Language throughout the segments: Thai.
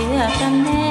เชื่อกันแน่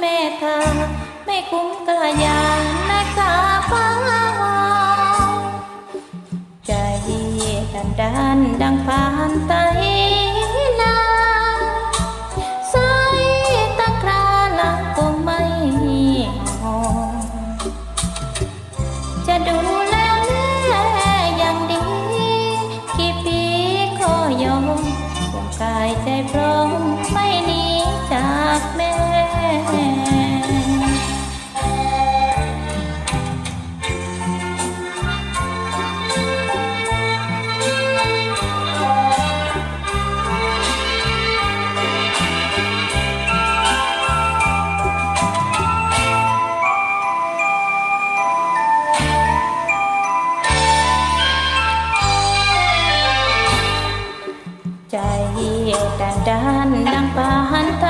แม่ทาไม่คุ้มกระยานะคะฟ้าใจดันดันดังผ่านไตนาสายตะกราลังก็ไม่หอจะดูแลแม่อย่างดี กี่ปีก็ยอมกายใจพร้อ ใจแต่ด้านดังปานตา